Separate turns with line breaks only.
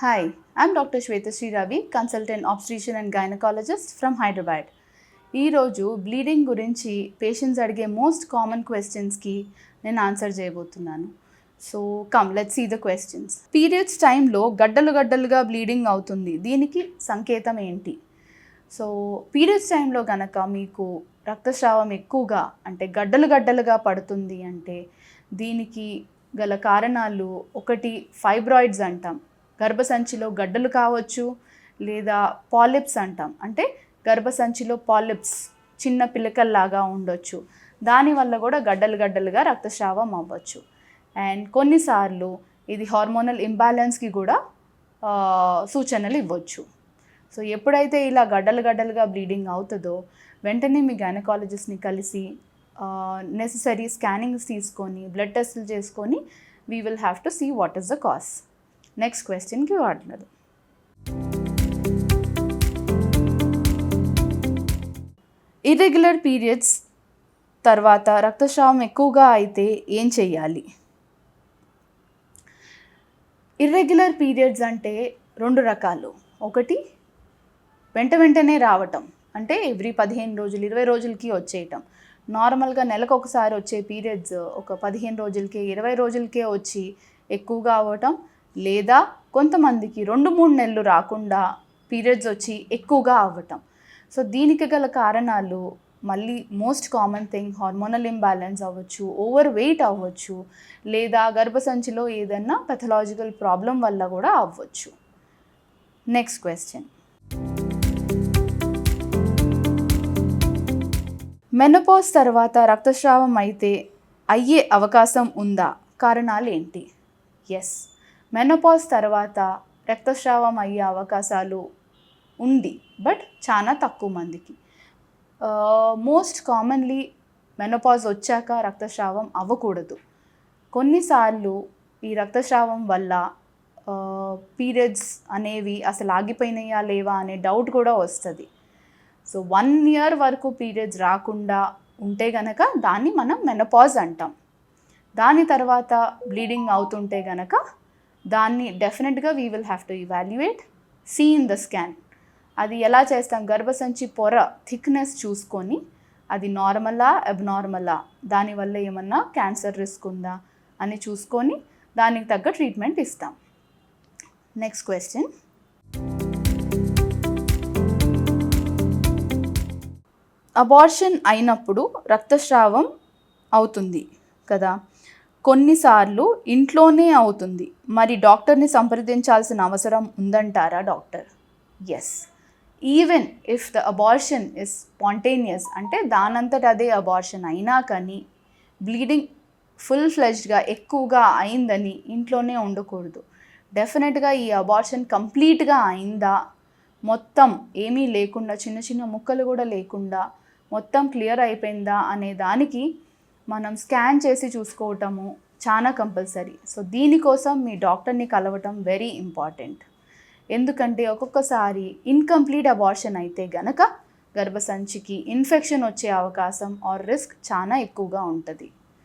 Hi, I'm Dr. Shwetasri Ravi, consultant obstetrician and gynecologist from Hyderabad. ఈరోజు bleeding గురించి patients అడిగే most common క్వశ్చన్స్కి నేను ఆన్సర్ చేయబోతున్నాను so come let's see the questions periods టైంలో గడ్డలు గడ్డలుగా బ్లీడింగ్ అవుతుంది దీనికి సంకేతం ఏంటి సో పీరియడ్స్ టైంలో కనుక మీకు రక్తస్రావం ఎక్కువగా అంటే గడ్డలు గడ్డలుగా పడుతుంది అంటే దీనికి గల కారణాలు ఒకటి ఫైబ్రాయిడ్స్ అంటాం గర్భసంచిలో గడ్డలు కావచ్చు లేదా పాలిప్స్ అంటాం. అంటే గర్భసంచిలో పాలిప్స్ చిన్న పిలకల్లాగా ఉండొచ్చు. దానివల్ల కూడా గడ్డలు గడ్డలుగా రక్తస్రావం అవ్వచ్చు. అండ్ కొన్నిసార్లు ఇది హార్మోనల్ ఇంబ్యాలెన్స్కి కూడా సూచనలు ఇవ్వచ్చు. సో ఎప్పుడైతే ఇలా గడ్డలు గడ్డలుగా బ్లీడింగ్ అవుతుందో వెంటనే మీ గైనకాలజిస్ట్ని కలిసి నెససరీ స్కానింగ్స్ తీసుకొని బ్లడ్ టెస్టులు చేసుకొని we will have to see what is the cause next క్వశ్చన్కి వాడినది ఇర్రెగ్యులర్ పీరియడ్స్ తర్వాత రక్తస్రావం ఎక్కువగా అయితే ఏం చెయ్యాలి? ఇర్రెగ్యులర్ పీరియడ్స్ అంటే రెండు రకాలు. ఒకటి వెంట వెంటనే రావటం. అంటే ఎవ్రీ పదిహేను రోజులు ఇరవై రోజులకి వచ్చేయటం. నార్మల్గా నెలకు ఒకసారి వచ్చే పీరియడ్స్ ఒక పదిహేను రోజులకే ఇరవై రోజులకే వచ్చి ఎక్కువగా అవ్వటం. లేదా కొంతమందికి రెండు మూడు నెలలు రాకుండా పీరియడ్స్ వచ్చి ఎక్కువగా అవ్వటం. సో దీనికి గల కారణాలు మళ్ళీ most common thing hormonal imbalance అవ్వచ్చు ఓవర్ వెయిట్ అవ్వచ్చు లేదా గర్భసంచిలో ఏదన్నా పెథలాజికల్ ప్రాబ్లం వల్ల కూడా అవ్వచ్చు. నెక్స్ట్ క్వశ్చన్ మెనపోజ్ తర్వాత రక్తస్రావం అయితే అయ్యే అవకాశం ఉందా? కారణాలు ఏంటి? ఎస్ మెనోపాజ్ తర్వాత రక్తస్రావం అయ్యే అవకాశాలు ఉంది బట్ చాలా తక్కువ మందికి. మోస్ట్ కామన్లీ మెనోపాజ్ వచ్చాక రక్తస్రావం అవ్వకూడదు. కొన్నిసార్లు ఈ రక్తస్రావం వల్ల పీరియడ్స్ అనేవి అసలు ఆగిపోయినాయా లేవా అనే డౌట్ కూడా వస్తుంది. సో వన్ ఇయర్ వరకు పీరియడ్స్ రాకుండా ఉంటే గనక దాన్ని మనం మెనపాజ్ అంటాం. దాని తర్వాత బ్లీడింగ్ అవుతుంటే గనక దాన్ని డెఫినెట్గా we will have to evaluate see in the scan అది ఎలా చేస్తాం? గర్భసంచి పొర థిక్నెస్ చూసుకొని అది నార్మలా అబ్నార్మలా దానివల్ల ఏమన్నా క్యాన్సర్ రిస్క్ ఉందా? అని చూసుకొని దానికి తగ్గ ట్రీట్మెంట్ ఇస్తాం. నెక్స్ట్ క్వశ్చన్ అబార్షన్ అయినప్పుడు రక్తస్రావం అవుతుంది కదా? కొన్నిసార్లు ఇంట్లోనే అవుతుంది. మరి డాక్టర్ని సంప్రదించాల్సిన అవసరం ఉందంటారా doctor? Yes even if the abortion is spontaneous అంటే దానంతట అదే అబార్షన్ అయినా కానీ బ్లీడింగ్ ఫుల్ ఫ్లెజ్డ్గా ఎక్కువగా అయిందని ఇంట్లోనే ఉండకూడదు. డెఫినెట్గా ఈ అబార్షన్ కంప్లీట్గా అయిందా? మొత్తం ఏమీ లేకుండా చిన్న చిన్న ముక్కలు కూడా లేకుండా మొత్తం క్లియర్ అయిపోయిందా? అనే దానికి మనం స్కాన్ చేసి చూసుకోవటము చాలా కంపల్సరీ. సో దీనికోసం మీ డాక్టర్ని కలవటం వెరీ ఇంపార్టెంట్. ఎందుకంటే ఒక్కొక్కసారి ఇన్కంప్లీట్ అబార్షన్ అయితే గనక గర్భసంచికి ఇన్ఫెక్షన్ వచ్చే అవకాశం ఆర్ రిస్క్ చాలా ఎక్కువగా ఉంటుంది.